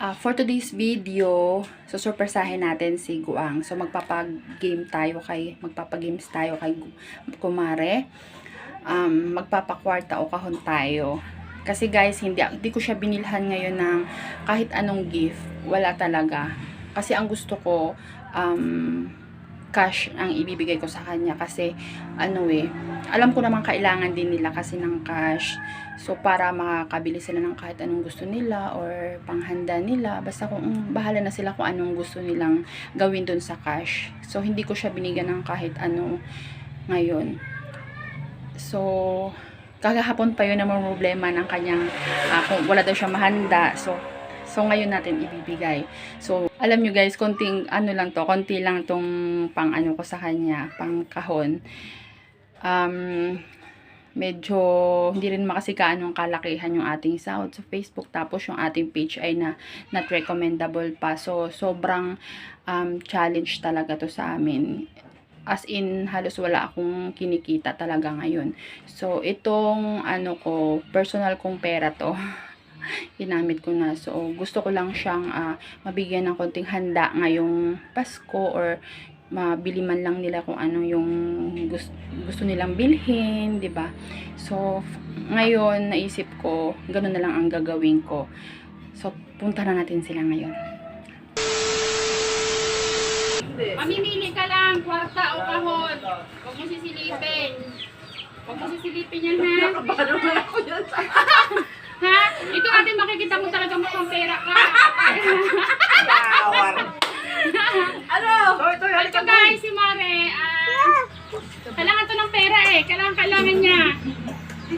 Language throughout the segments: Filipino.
Ah, for today's video, susurpresahin natin si Guang. So, magpapag-game tayo kay, magpapagames tayo kay Kumare. Um, magpapakwarta o kahon tayo. Kasi guys, hindi, hindi ko siya binilhan ngayon ng kahit anong gift. Wala talaga. Kasi ang gusto ko, um, cash ang ibibigay ko sa kanya kasi ano eh, alam ko naman kailangan din nila kasi ng cash. So para makakabili sila ng kahit anong gusto nila or panghanda nila, basta kung mm, bahala na sila kung anong gusto nilang gawin dun sa cash. So hindi ko siya binigyan ng kahit ano ngayon. So kagahapon pa yun naman problema ng kanyang ah, kung wala daw siya mahanda. So So, ngayon natin ibibigay. So, alam nyo guys, konting ano lang to, konti lang tong pang ano ko sa kanya, pang kahon. Um, medyo hindi rin makasika anong kalakihan yung ating sahod sa Facebook. Tapos, yung ating page ay na not recommendable pa. So, sobrang um, challenge talaga to sa amin. As in, halos wala akong kinikita talaga ngayon. So, itong ano ko, personal kong pera to. ginamit ko na. So, gusto ko lang siyang ah, mabigyan ng konting handa ngayong Pasko or mabili man lang nila kung ano yung gusto, gusto nilang bilhin, 'di ba? So, ngayon naisip ko, ganoon na lang ang gagawin ko. So, punta na natin sila ngayon. Mamimili ka lang, kwarta o kahon. Huwag mo sisilipin. Huwag mo sisilipin yan, ha? Paano mo ako dyan sa Ha? Ito natin makikita mo talaga mukhang pera ka. flower? Ano? Toy, toy, Ito guys, si Mare, ah, kailangan to ng pera eh. Kailangan, kailangan niya.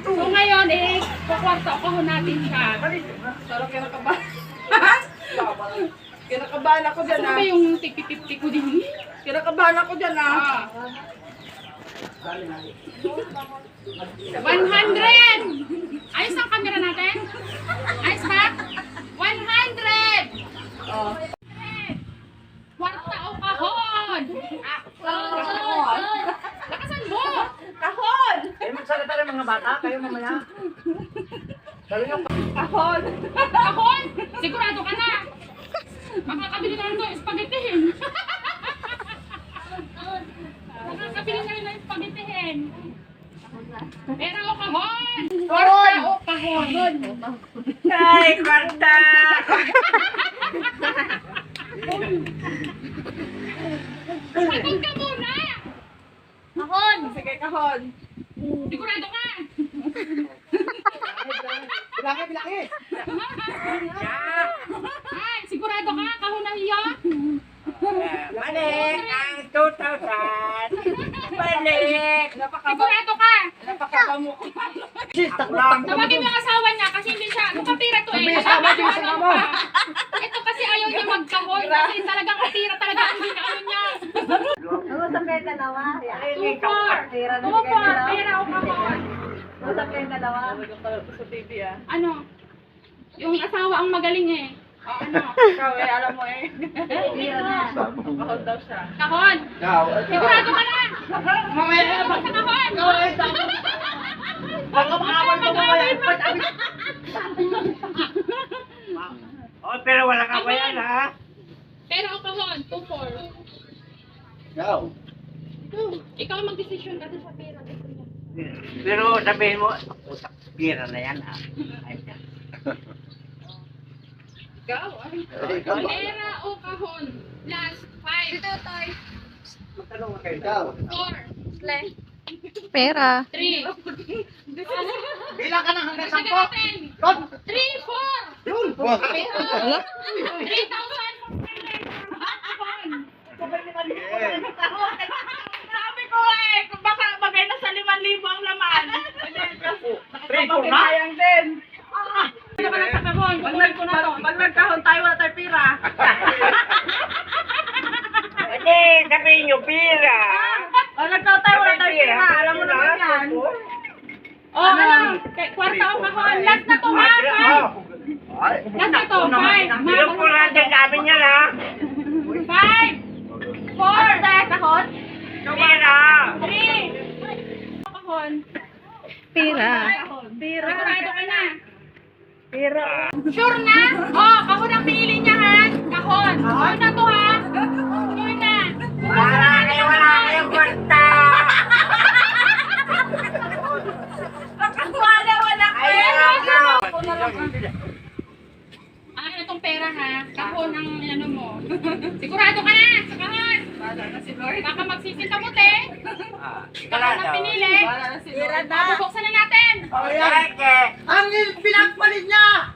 So ngayon, eh, kukwarta o kahon natin siya. Sarap kinakabahan. Kinakabahan ako dyan Ano ah. ba yung tipi-tipti ko din? Kinakabahan ako dyan ah. Ah. 100! Ayos ang camera natin? Ayos ba? 100! Oh. Kwarta o kahon! Lakasan mo! Kahon! Eh, magsalita rin mga bata, kayo mamaya. Nyo, Kahon! Kahon! Sigurado ka na! Makakabili na rin ng spaghettihin. Makakabili na rin ng spaghettihin. Pera o kahon! Kwarta o kahon! Ay, kwarta! Sagot ka muna! Kahon! Sige, kahon. Sigurado ka! bilaki, bilaki. Ay, sigurado ka? Kahon na hiya? Balik ang 2,000. Balik. Sigurado. Sis, takbo. Tawagin mo yung asawa niya kasi hindi siya, ano kapira to eh. Din, asawa mo. Ito kasi ayaw niya magkahon kasi talagang kapira talaga ang ano niya. Usap kayo dalawa. Two four. Two four. Pera o kahon. Usap kayo dalawa. Sa TV ah. Ano? Yung asawa ang magaling eh. O ano? Ikaw eh, alam mo eh. Tira na. Kahon daw siya. Kahon. Sigurado ka na. Mamaya na Sa kahon. Baka makawal ko mamaya. Oh, pero wala ka ba yan, ha? Pera o kahon. Two four. Ikaw. Ikaw ang mag-decision kasi sa pera. Pero sabihin mo, utak, pira na yan, ha? Ay, Ikaw ba? Pera o kahon. Last five. Ito, Toy. Magtanong ka kayo. Ikaw. Four. Pera. Three. Bilang ka na hanggang sampo. Kon! Three, four. Yun! Pera. Three thousand. Sabi ko eh, kung baka bagay na sa 5,000 ang laman. Three, four na? Nakapagpapayang din. Ano ka na sa kahon? Pag nagkahon tayo, wala tayo pira. Hindi, sabihin nyo, pira. Oh, ano? Kay kwarta ko ako. Last na to, ha? Five. Oh. Last na to, five. Yung kurante sabi niya na. Five. Four. Ano tayo kahon? Pira. Three. Kahon. Pira. Pira. Sigurado ka na. Pira. Sure na? Oh, kahon ang pili niya, ha? Kahon. Kahon na to, ha? Sure na. Para. Ah, itong pera ha. Kahon ang ano mo. Sigurado ka na sa kahon. Wala na si Lord. Baka magsisinta mo, te. Baka na pinili. Wala na si Lord. Bubuksan na natin. Oh, yan. Ang pinagpalit niya!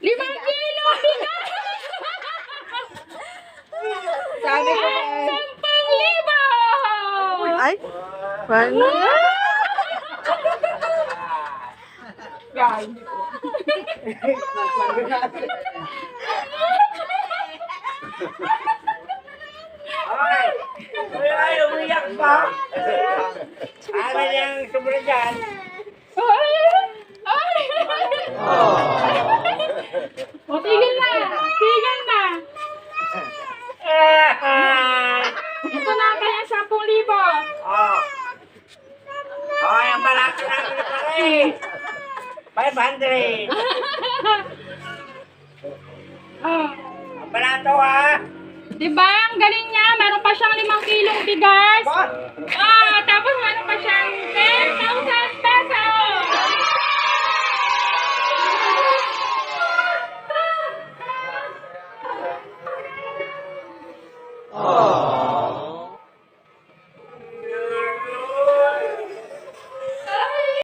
Limang kilo! Sabi ko eh. Sampung libo! Ay, paano? Ay! Ay, umiyak pa! Ano yung sumunod dyan? Ay! Ay! O, tigil na! Tigil na! Ah! Ito na kaya sampung libo! Oh! Oh, yung balato natin na pala eh! 500! Oh. Ang balato ah! Diba? Ang galing niya. Meron pa siyang limang kilong bigas. Ah, tapos meron pa siyang 10,000 pesos.